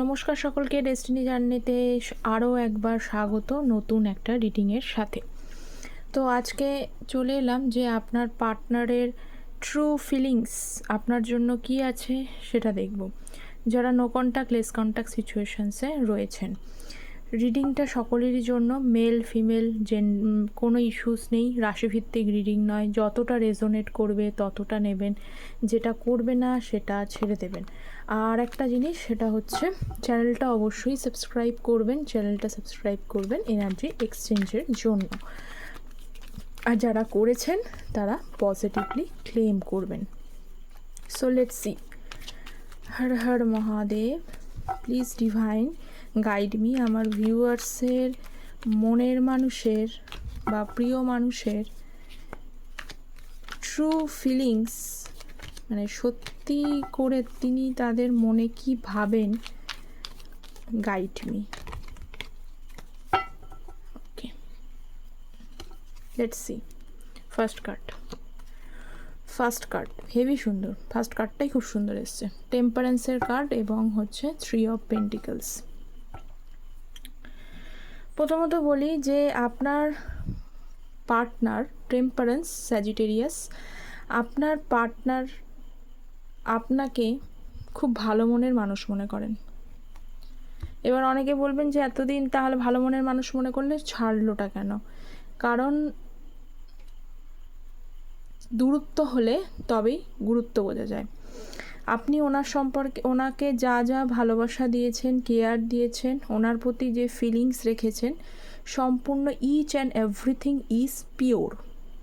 নমস্কার সকলকে ডেস্টিনি জার্নিতে আরও একবার স্বাগত নতুন একটা রিডিংয়ের সাথে। তো আজকে চলে এলাম যে আপনার পার্টনারের ট্রু ফিলিংস আপনার জন্য কি আছে সেটা দেখব। যারা নো কন্ট্যাক্ট লেস কন্ট্যাক্ট সিচুয়েশানসে রয়েছেন। রিডিংটা সকলেরই জন্য মেল ফিমেল জেন কোনো ইস্যুস নেই। রাশিভিত্তিক রিডিং নয়। যতটা রেজোনেট করবে, ততটা নেবেন। যেটা করবে না, সেটা ছেড়ে দেবেন। আর একটা জিনিস, সেটা হচ্ছে চ্যানেলটা অবশ্যই সাবস্ক্রাইব করবেন। চ্যানেলটা সাবস্ক্রাইব করবেন এনার্জি এক্সচেঞ্জের জন্য। আর যারা করেছেন, তারা পজিটিভলি ক্লেম করবেন। So let see Har Har Mahadev please divine guide me আমার ভিউয়ার্সের মনের মানুষের বা প্রিয় মানুষের ট্রু ফিলিংস মানে সত্যি করে তিনি তাদের মনে কি ভাবেন guide me okay let's see first card first card heavy সুন্দর. ফার্স্ট কার্ডটাই খুব সুন্দর এসছে। টেম্পারেন্সের কার্ড এবং হচ্ছে থ্রি অফ পেন্টিকলস প্রথমত বলি যে আপনার পার্টনার, টেম্পারেন্স, স্যাজিটেরিয়াস, আপনার পার্টনার আপনাকে খুব ভালো মনের মানুষ মনে করেন। এবার অনেকে বলবেন যে এতদিন তাহলে ভালো মনের মানুষ মনে করলে ছাড়লোটা কেন? কারণ দূরত্ব হলে তবেই গুরুত্ব বোঝা যায়। আপনি ওনার সম্পর্কে, ওনাকে যা যা ভালোবাসা দিয়েছেন কেয়ার দিয়েছেন, ওনার প্রতি যে ফিলিংস রেখেছেন, সম্পূর্ণ each and everything is pure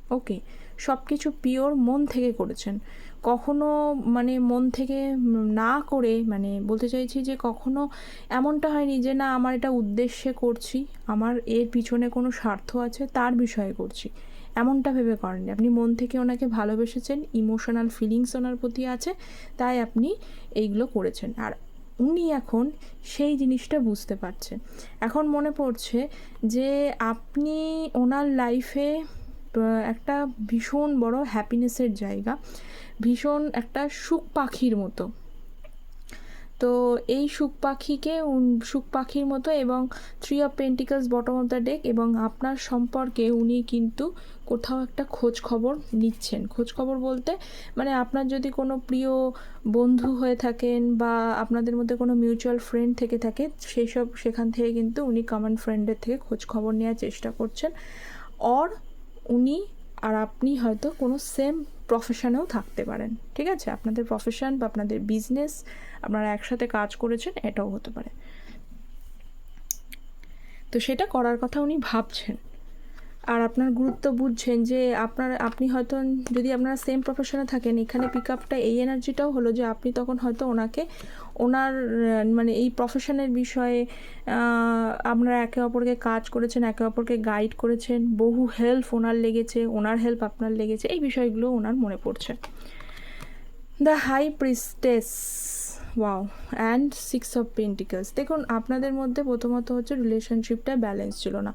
okay সব কিছু পিওর মন থেকে করেছেন। কখনো মানে মন থেকে না করে মানে বলতে চাইছি যে কখনো এমনটা হয়নি যে না, আমার এটা উদ্দেশ্যে করছি, আমার এর পিছনে কোনো স্বার্থ আছে, তার বিষয়ে করছি। এমনটা ভেবে করেননি। আপনি মন থেকে ওনাকে ভালোবেসেছেন ইমোশনাল ফিলিংস ওনার প্রতি আছে, তাই আপনি এইগুলো করেছেন। আর উনি এখন সেই জিনিসটা বুঝতে পারছেন এখন মনে পড়ছে যে আপনি ওনার লাইফে একটা ভীষণ বড় হ্যাপিনেসের জায়গা, ভীষণ একটা সুখ পাখির মতো। তো এই সুখ পাখিকে সুখ পাখির মতো এবং three of pentacles bottom of the deck এবং আপনার সম্পর্কে উনি কিন্তু কোথাও একটা খোঁজ খবর নিচ্ছেন। খোঁজ খবর বলতে মানে আপনার যদি কোনো প্রিয় বন্ধু হয়ে থাকেন বা আপনাদের মধ্যে কোনো মিউচুয়াল ফ্রেন্ড থেকে থাকে সেই সব সেখান থেকে কিন্তু উনি কমন ফ্রেন্ডের থেকে খোঁজ খবর নেওয়ার চেষ্টা করছেন। অর উনি আর আপনি হয়তো কোনো সেম প্রফেশনেও থাকতে পারেন, ঠিক আছে? আপনাদের প্রফেশন বা আপনাদের বিজনেস আপনারা একসাথে কাজ করেছেন, এটাও হতে পারে। তো সেটা করার কথা উনি ভাবছেন। আর আপনার গুরুত্ব বুঝছেন যে আপনার, আপনি হয়তো যদি আপনারা সেম প্রফেশনে থাকেন, এখানে পিক আপটা এই এনার্জিটাও হলো যে আপনি তখন হয়তো ওনাকে, ওনার মানে এই প্রফেশনের বিষয়ে আপনারা একে অপরকে কাজ করেছেন, একে অপরকে গাইড করেছেন, বহু হেল্প ওনার লেগেছে, ওনার হেল্প আপনার লেগেছে, এই বিষয়গুলো ওনার মনে পড়ছে। The high priestess wow and six of pentacles দেখুন, আপনাদের মধ্যে প্রথমত হচ্ছে রিলেশনশিপটা ব্যালেন্স ছিল না।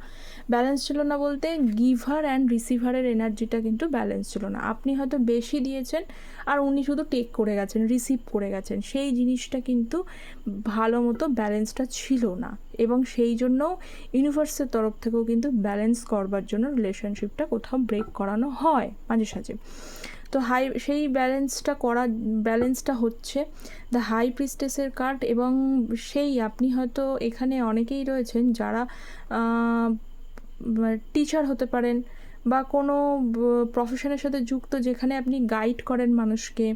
ব্যালেন্স ছিল না বলতে গিভার অ্যান্ড রিসিভারের এনার্জিটা কিন্তু ব্যালেন্স ছিল না। আপনি হয়তো বেশি দিয়েছেন আর উনি শুধু টেক করে গেছেন রিসিভ করে গেছেন। সেই জিনিসটা কিন্তু ভালো মতো ব্যালেন্সটা ছিল না। এবং সেই জন্য ইউনিভার্সের তরফ থেকেও কিন্তু ব্যালেন্স করবার জন্য রিলেশনশিপটা কোথাও ব্রেক করানো হয়। মাঝে সাঝে। তো হাই সেই ব্যালেন্সটা করা ব্যালেন্সটা হচ্ছে দ্য হাই প্রিস্টেসের কার্ড এবং সেই আপনি হয়তো এখানে অনেকেই রয়েছেন যারা টিচার হতে পারেন বা কোনো প্রফেশনের সাথে যুক্ত যেখানে আপনি গাইড করেন মানুষকে।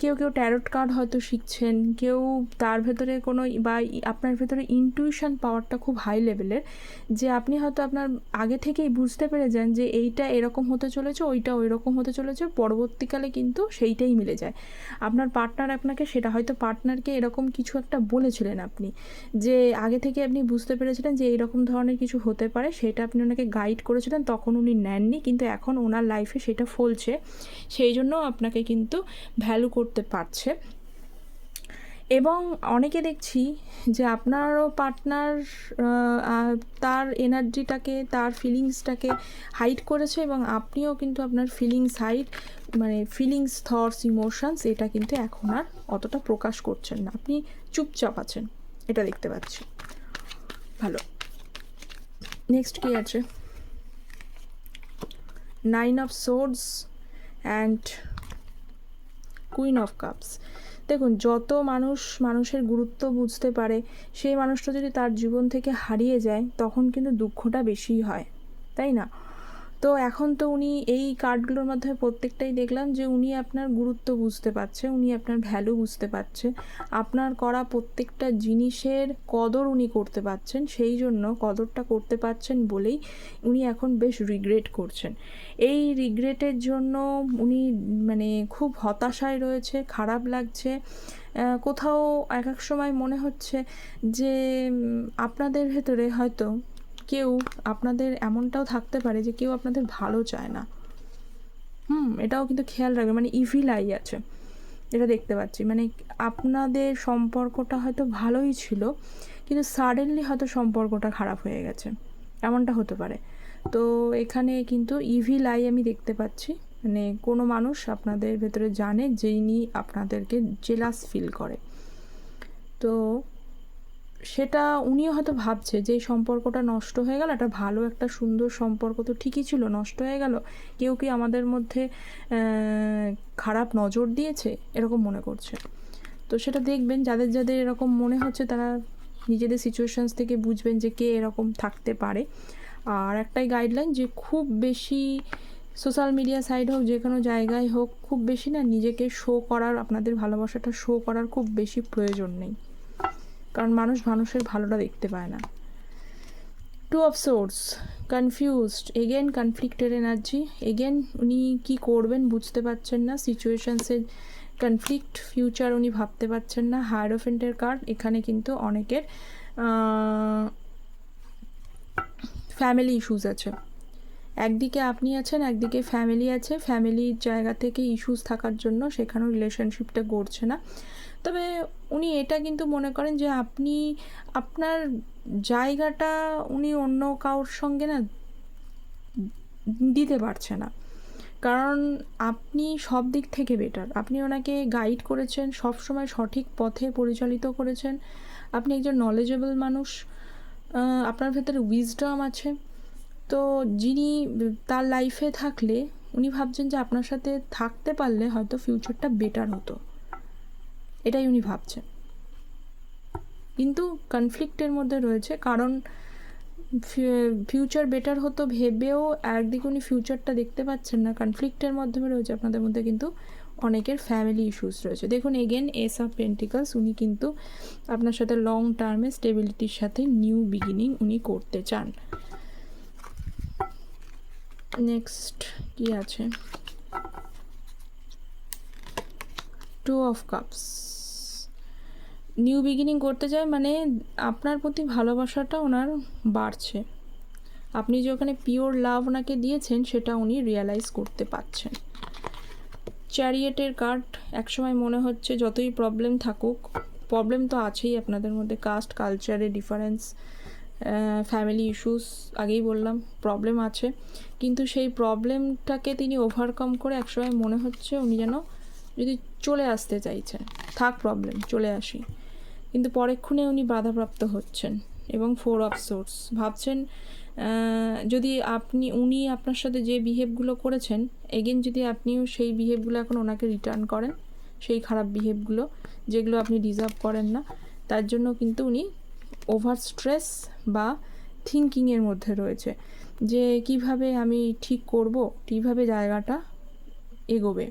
কেউ কেউ ট্যারোট কার্ড হয়তো শিখছেন, কেউ তার ভেতরে কোনো বা আপনার ভেতরে ইনটিউশন পাওয়ারটা খুব হাই লেভেলের যে আপনি হয়তো আপনার আগে থেকেই বুঝতে পেরে যান যে এইটা এরকম হতে চলেছে ওইটা ওই রকম হতে চলেছে, পরবর্তীকালে কিন্তু সেইটাই মিলে যায়। আপনার পার্টনার আপনাকে সেটা হয়তো পার্টনারকে এরকম কিছু একটা বলেছিলেন আপনি, যে আগে থেকে আপনি বুঝতে পেরেছিলেন যে এইরকম ধরনের কিছু হতে পারে, সেটা আপনি ওনাকে গাইড করেছিলেন, তখন উনি নেননি, কিন্তু এখন ওনার লাইফে সেটা ফলছে। সেই জন্য আপনাকে কিন্তু ভ্যালু করতে পারছে। এবং অনেকে দেখছি যে আপনারও পার্টনার তার এনার্জিটাকে তার ফিলিংসটাকে হাইড করেছে এবং আপনিও কিন্তু আপনার ফিলিংস হাইড মানে ফিলিংস থটস ইমোশনস এটা কিন্তু এখন আর অতটা প্রকাশ করছেন না। আপনি চুপচাপ আছেন, এটা দেখতে পাচ্ছি। ভালো। নেক্সট কি আছে? Nine of swords and queen of cups দেখুন, যত মানুষ মানুষের গুরুত্ব বুঝতে পারে, সেই মানুষটা যদি তার জীবন থেকে হারিয়ে যায়, তখন কিন্তু দুঃখটা বেশিই হয়, তাই না? তো এখন তো উনি এই কার্ডগুলোর মাধ্যমে প্রত্যেকটাই দেখলাম যে উনি আপনার গুরুত্ব বুঝতে পারছে, উনি আপনার ভ্যালু বুঝতে পারছে। আপনার করা প্রত্যেকটা জিনিসের কদর উনি করতে পারছেন, সেই জন্য কদরটা করতে পারছেন বলেই উনি এখন বেশ রিগ্রেট করছেন। এই রিগ্রেটের জন্য উনি মানে খুব হতাশায় রয়েছে, খারাপ লাগছে। কোথাও এক এক সময় মনে হচ্ছে যে আপনাদের ভেতরে হয়তো কেউ আপনাদের এমনটাও থাকতে পারে যে কেউ আপনাদের ভালো চায় না। হুম, এটাও কিন্তু খেয়াল রাখবে মানে ইভিল আই আছে। এটা দেখতে পাচ্ছি। মানে আপনাদের সম্পর্কটা হয়তো ভালোই ছিল, কিন্তু সাডেনলি হয়তো সম্পর্কটা খারাপ হয়ে গেছে। এমনটা হতে পারে। তো এখানে কিন্তু ইভিল আই আমি দেখতে পাচ্ছি। মানে কোনো মানুষ আপনাদের ভেতরে জানে যিনি আপনাদেরকে জেলাস ফিল করে। তো সেটা উনিও হয়তো ভাবছে যে, এই সম্পর্কটা নষ্ট হয়ে গেল, একটা ভালো, একটা সুন্দর সম্পর্ক তো ঠিকই ছিল, নষ্ট হয়ে গেল। কেউ কি আমাদের মধ্যে খারাপ নজর দিয়েছে? এরকম মনে করছে। তো সেটা দেখবেন, যাদের যাদের এরকম মনে হচ্ছে, তারা নিজেদের সিচুয়েশানস থেকে বুঝবেন যে, কে এরকম থাকতে পারে। আর একটাই গাইডলাইন যে, খুব বেশি সোশ্যাল মিডিয়া সাইড হোক, যে কোনো জায়গায় হোক, খুব বেশি না, নিজেকে শো করার, আপনাদের ভালোবাসাটা শো করার খুব বেশি প্রয়োজন নেই। কারণ মানুষ মানুষের ভালোটা দেখতে পায় না। Two of swords confused again conflicted energy again উনি কি করবেন বুঝতে পারছেন না সিচুয়েশানসের কনফ্লিক্ট ফিউচার উনি ভাবতে পারছেন না হায়ারোফেন্টের কার্ড এখানে কিন্তু অনেকের ফ্যামিলি ইস্যুস আছে। একদিকে আপনি আছেন, একদিকে ফ্যামিলি আছে। ফ্যামিলির জায়গা থেকে ইস্যুস থাকার জন্য সেখানেও রিলেশনশিপটা গড়ছে না। তবে উনি এটা কিন্তু মনে করেন যে আপনি, আপনার জায়গাটা উনি অন্য কারোর সঙ্গে না দিতে পারছে না। কারণ আপনি সব দিক থেকে বেটার আপনি ওনাকে গাইড করেছেন সব সময় সঠিক পথে পরিচালিত করেছেন। আপনি একজন নলেজেবল মানুষ। আপনার ভেতরে উইজডম আছে। তো যিনি তার লাইফে থাকলে, উনি ভাবছেন যে আপনার সাথে থাকতে পারলে হয়তো ফিউচারটা বেটার হতো। এটাই উনি ভাবছেন। কিন্তু কনফ্লিক্টের মধ্যে রয়েছে, কারণ ফিউচার বেটার হতো ভেবেও একদিকে উনি ফিউচারটা দেখতে পাচ্ছেন না কনফ্লিক্টের মাধ্যমে রয়েছে আপনাদের মধ্যে কিন্তু অনেকের ফ্যামিলি ইস্যুস রয়েছে। দেখুন এগেন এস অফ পেন্টিকালস উনি কিন্তু আপনার সাথে লং টার্মে স্টেবিলিটির সাথে নিউ বিগিনিং উনি করতে চান। নেক্সট কি আছে? Two of cups new beginning করতে চায় মানে আপনার প্রতি ভালোবাসাটা ওনার বাড়ছে। আপনি যে ওখানে পিওর লাভ ওনাকে দিয়েছেন, সেটা উনি রিয়ালাইজ করতে পারছেন। চ্যারিয়েটের কার্ড একসময় মনে হচ্ছে যতই প্রবলেম থাকুক প্রবলেম তো আছেই আপনাদের মধ্যে কাস্ট কালচারে ডিফারেন্স ফ্যামিলি ইস্যুস আগেই বললাম প্রবলেম আছে। কিন্তু সেই প্রবলেমটাকে তিনি ওভারকাম করে একসময় মনে হচ্ছে উনি যেন যদি চলে আসতে চাইছেন। থাক প্রবলেম চলে আসি। কিন্তু পরেক্ষণে উনি বাধাপ্রাপ্ত হচ্ছেন এবং ফোর অফ সোর্স ভাবছেন যদি আপনি, উনি আপনার সাথে যে বিহেভগুলো করেছেন এগেন যদি আপনিও সেই বিহেভগুলো এখন ওনাকে রিটার্ন করেন, সেই খারাপ বিহেভগুলো, যেগুলো আপনি ডিজার্ভ করেন না, তার জন্য কিন্তু উনি ওভার স্ট্রেস বা থিঙ্কিংয়ের মধ্যে রয়েছে। যে কীভাবে আমি ঠিক করব, কীভাবে জায়গাটা এগোবে।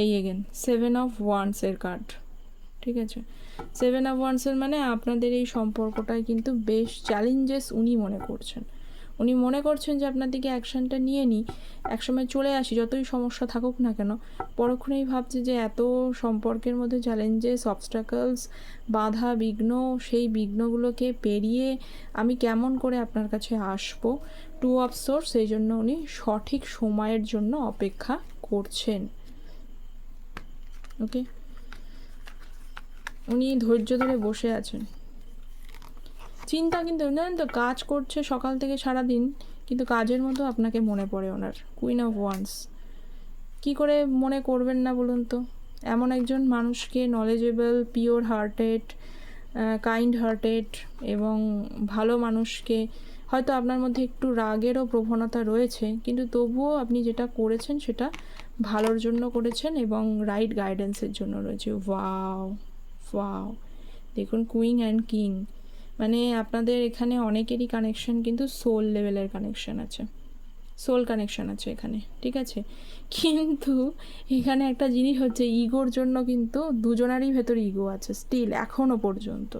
এই এগেন সেভেন অফ ওয়ান্সের কার্ড ঠিক আছে? সেভেন অফ ওয়ান্সের মানে আপনাদের এই সম্পর্কটায় কিন্তু বেশ চ্যালেঞ্জেস উনি মনে করছেন। উনি মনে করছেন যে আপনার দিকে অ্যাকশনটা নিয়ে নিই, একসময় চলে আসি, যতই সমস্যা থাকুক না কেন, পরক্ষণেই ভাবছে যে এত সম্পর্কের মধ্যে চ্যালেঞ্জেস অবস্টাকলস বাধা, বিঘ্ন, সেই বিঘ্নগুলোকে পেরিয়ে আমি কেমন করে আপনার কাছে আসব? টু অফ সোর্স সেই জন্য উনি সঠিক সময়ের জন্য অপেক্ষা করছেন। ওকে উনি ধৈর্য ধরে বসে আছেন। চিন্তা কিন্তু, জানেন তো, কাজ করছে সকাল থেকে সারা দিন কিন্তু কাজের মতো আপনাকে মনে পড়ে ওনার কুইন অফ ওয়ান্স কি করে মনে করবেন না বলুন তো? এমন একজন মানুষকে knowledgeable pure hearted kind hearted এবং ভালো মানুষকে, হয়তো আপনার মধ্যে একটু রাগেরও প্রবণতা রয়েছে, কিন্তু তবুও আপনি যেটা করেছেন সেটা ভালোর জন্য করেছেন এবং রাইট গাইডেন্সের জন্য রয়েছে। ওয়াও ওয়াও দেখুন কুইং অ্যান্ড কিং মানে আপনাদের এখানে অনেকেরই কানেকশন কিন্তু সোল লেভেলের কানেকশন আছে। সোল কানেকশন আছে এখানে, ঠিক আছে? কিন্তু এখানে একটা জিনিস হচ্ছে ইগোর জন্য কিন্তু দুজনারই ভেতর ইগো আছে স্টিল এখনও পর্যন্ত।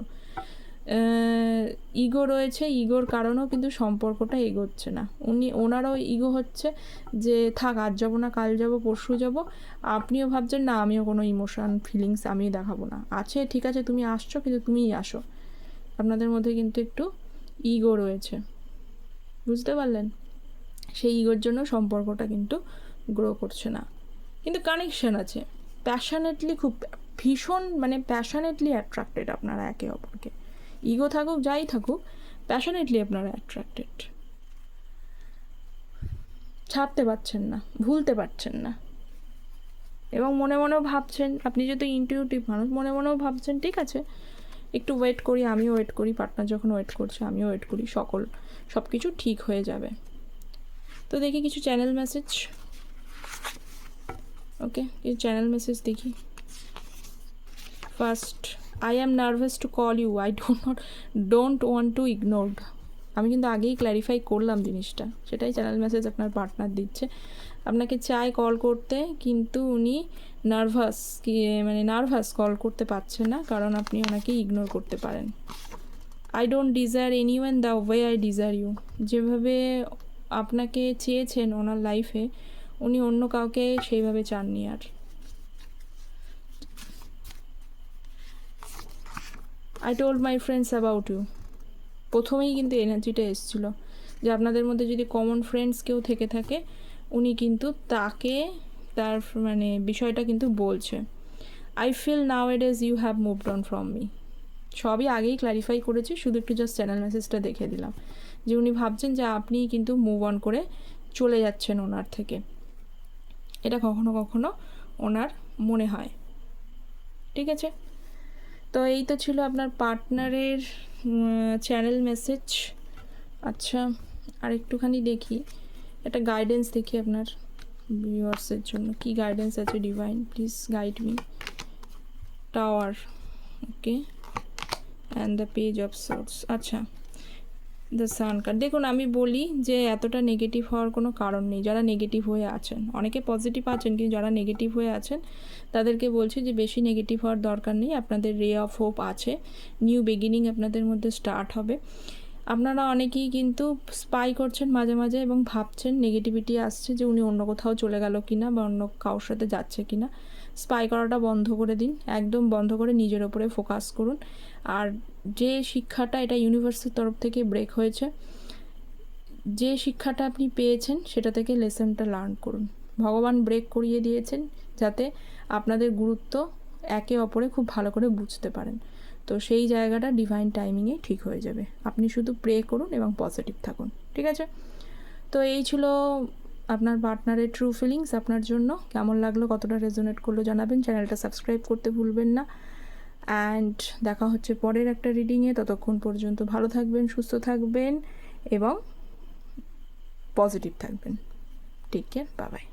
ইগো রয়েছে, ইগোর কারণেও কিন্তু সম্পর্কটা এগোচ্ছে না। উনি, ওনারও ইগো হচ্ছে যে, থাক, আজ যাব না, কাল যাব, পরশু যাব। আপনিও ভাবছেন, না, আমিও কোনো ইমোশন ফিলিংস আমি দেখাবো না। আছে, ঠিক আছে, তুমি আসছো, কিন্তু তুমিই আসো। আপনাদের মধ্যে কিন্তু একটু ইগো রয়েছে। বুঝতে পারলেন? সেই ইগোর জন্য সম্পর্কটা কিন্তু গ্রো করছে না। কিন্তু কানেকশন আছে। প্যাশনেটলি খুব ভীষণ মানে প্যাশনেটলি অ্যাট্রাক্টেড আপনারা একে অপরকে। ইগো থাকুক, যাই থাকুক প্যাশনেটলি আপনারা অ্যাট্রাক্টেড ছাড়তে পারছেন না, ভুলতে পারছেন না। এবং মনে মনেও ভাবছেন, আপনি যেহেতু ইনটিউটিভ মানুষ, মনে মনেও ভাবছেন, ঠিক আছে, একটু ওয়েট করি, আমিও ওয়েট করি পার্টনার যখন ওয়েট করছে, আমিও ওয়েট করি, সকল সব কিছু ঠিক হয়ে যাবে। তো দেখি কিছু চ্যানেল মেসেজ ওকে কিছু চ্যানেল মেসেজ দেখি। First I am nervous to call you I don't not don't want to ignored আমি কিন্তু আগেই ক্ল্যারিফাই করলাম জিনিসটা। সেটাই চ্যানেল মেসেজ আপনার পার্টনার দিচ্ছে। আপনাকে চায় কল করতে, কিন্তু উনি নার্ভাস কি মানে নার্ভাস কল করতে পারছে না, কারণ আপনি ওনাকে ইগনোর করতে পারেন। I don't desire anyone the way I desire you যেভাবে আপনাকে চেয়েছেন ওনার লাইফে উনি অন্য কাউকে সেইভাবে চাননি আর। I told my friends about you প্রথমেই কিন্তু এনার্জিটা এসেছিল যে আপনাদের মধ্যে যদি কমন ফ্রেন্ডস কেউ থেকে থাকে, উনি কিন্তু তাকে তার মানে বিষয়টা কিন্তু বলছে। আই ফিল নাও এড age you have moved on from me সবই আগেই ক্ল্যারিফাই করেছি, শুধু একটু জাস্ট চ্যানেল মেসেজটা দেখে দিলাম। যে উনি ভাবছেন যে আপনি কিন্তু মুভ অন করে চলে যাচ্ছেন ওনার থেকে। এটা কখনো কখনো ওনার মনে হয়। ঠিক আছে? তো এই তো ছিল আপনার পার্টনারের চ্যানেল মেসেজ আচ্ছা আর একটুখানি দেখি। একটা গাইডেন্স দেখি আপনার ভিউয়ার্সের জন্য। কি গাইডেন্স আছে divine please guide me tower okay and the page of swords আচ্ছা দ্য সান কার্ড দেখুন, আমি বলি যে এতটা নেগেটিভ হওয়ার কোনো কারণ নেই। যারা নেগেটিভ হয়ে আছেন, অনেকে পজিটিভ আছেন কিন্তু যারা নেগেটিভ হয়ে আছেন, তাদেরকে বলছি যে বেশি নেগেটিভ হওয়ার দরকার নেই। আপনাদের রে অফ হোপ আছে। নিউ বিগিনিং আপনাদের মধ্যে স্টার্ট হবে। আপনারা অনেকেই কিন্তু স্পাই করছেন মাঝে মাঝে এবং ভাবছেন নেগেটিভিটি আসছে যে উনি অন্য কোথাও চলে গেল কি না বা অন্য কারোর সাথে যাচ্ছে কিনা। না স্পাই করাটা বন্ধ করে দিন, একদম বন্ধ করে নিজের ওপরে ফোকাস করুন। আর যে শিক্ষাটা এটা ইউনিভার্সের তরফ থেকে ব্রেক হয়েছে, যে শিক্ষাটা আপনি পেয়েছেন সেটা থেকে লেসনটা লার্ন করুন। ভগবান ব্রেক করিয়ে দিয়েছেন যাতে আপনাদের গুরুত্ব একে অপরে খুব ভালো করে বুঝতে পারেন। তো সেই জায়গাটা ডিভাইন টাইমিংয়ে ঠিক হয়ে যাবে। আপনি শুধু প্রে করুন এবং পজিটিভ থাকুন। ঠিক আছে? তো এই ছিল আপনার পার্টনারের ট্রু ফিলিংস আপনার জন্য কেমন লাগল, কতটা রেজোনেট করল জানাবেন। চ্যানেলটা সাবস্ক্রাইব করতে ভুলবেন না। অ্যান্ড দেখা হচ্ছে পরের একটা রিডিংয়ে ততক্ষণ পর্যন্ত ভালো থাকবেন, সুস্থ থাকবেন এবং পজিটিভ থাকবেন। টেক কেয়ার বাবাই